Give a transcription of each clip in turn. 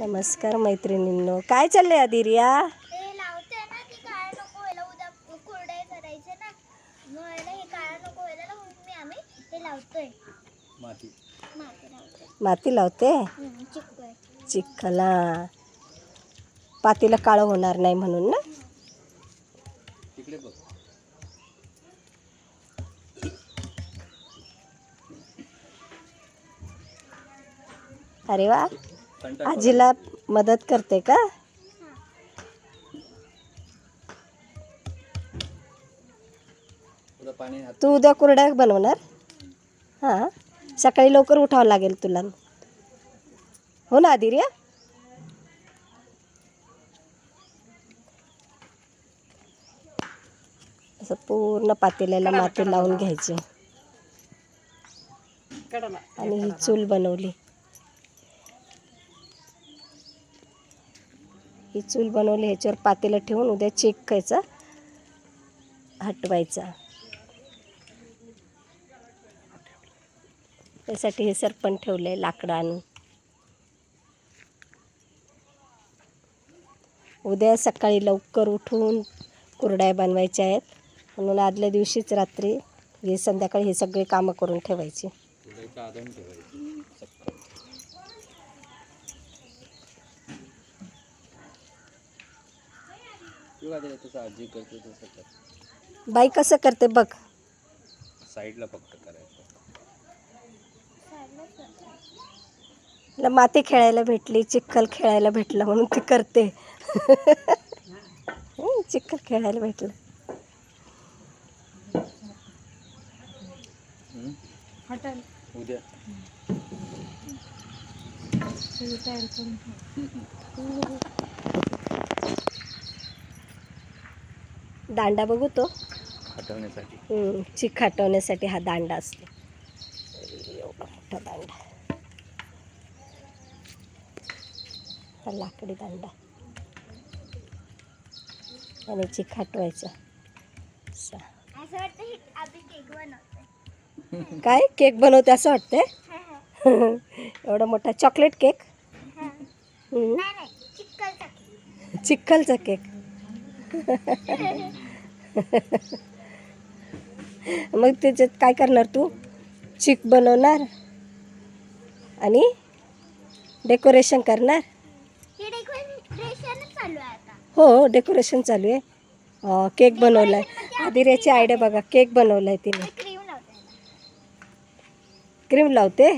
नमस्कार मैत्रिणींनो. काय चाललंय आदिर्या? ते लावते ना की काळा नको व्हायला उद्या कोरडे करायचे ना. मग याला हे काळा नको व्हायला ना म्हणून मी आम्ही. हे लावतोय. माती. माती लावतोय माती लावते? चिखला. पातीला काळं होणार नाही म्हणून ना? तिकडे बघ. अरे वा. आजीला मदत करते का? तू उद्या कुरड्या बनवणार? हां? सकाळी लवकर उठावं लागेल तुला. हो ना आदिर्या? असं पूर्ण पातेल्याला माती लावून घ्यायची. आणि ही चूल बनवली. ही चूल बनवली ह्याच्यावर पातेलं ठेवून उद्या चेक खायचा हटवायचा. त्यासाठी हे सरपण ठेवलं आहे लाकडं आणून. उद्या सकाळी लवकर उठून कुरड्या बनवायच्या आहेत. म्हणून आदल्या दिवशीच रात्री हे संध्याकाळी हे सगळे कामं करून ठेवायची पुढे इथं आदळून ठेवायचं सकाळी तू काय तसं आजी करते तसं कर बाई कसं करते बघ. साईडला फक्त करायचं. तिला माती खेळायला भेटली चिखल खेळायला भेटलं म्हणून ती करते. हं, चिखल खेळायला भेटलं. हं? उद्या. दांडा बघू तो हटवण्यासाठी हं, चिक हटवण्यासाठी हा दांडा असतो. एवढा मोठा दांडा. हा लाकडी दांडा. आणि चिक हटवायचा असा. असं वाटतं हे आम्ही केक बनवतोय. काय? केक बनवते असं वाटतंय? एवढा मोठा चॉकलेट केक? हं, नाही नाही. चिक्कलचा केक. चिक्कलचा केक. मग त्याच्यात काय करणार तू? चिक बनवणार आणि डेकोरेशन करणार? हे डेकोरेशनच चालू आहे आता. हो डेकोरेशन चालू आहे. केक बनवला आहे आदिऱ्याची आयडिया बघा केक बनवला आहे तिने क्रीम लावते. क्रीम लावते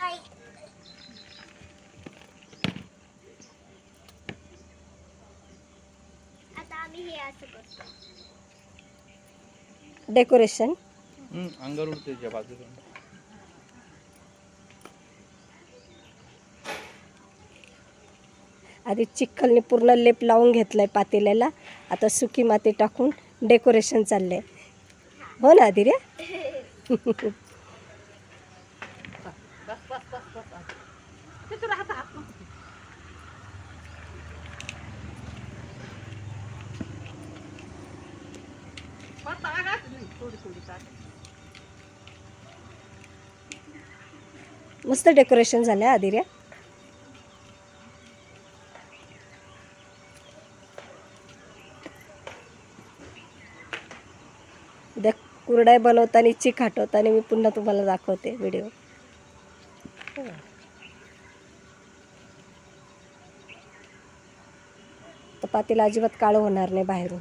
आई आता आम्ही हे असं करतो. डेकोरेशन? हं, अंगावर उडते बाजूला. आधी चिखलने पूर्ण लेप लावून घेतलाय पातेल्याला. आता सुकी माती टाकून डेकोरेशन चाललंय. हो ना आधी रे? मस्त डेकोरेशन झालं आहे रे उद्या कुरडाय बनवताना चिक हटवताना मी पुन्हा तुम्हाला दाखवते व्हिडिओ चपातीला अजिबात काळं होणार नाही बाहेरून.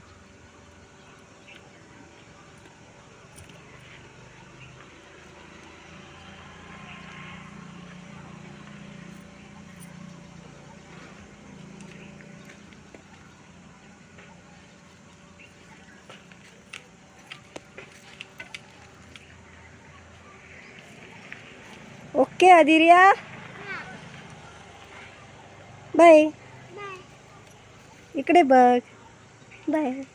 ओके आदिर्या. बाय. बाय. इकडे बघ. बाय.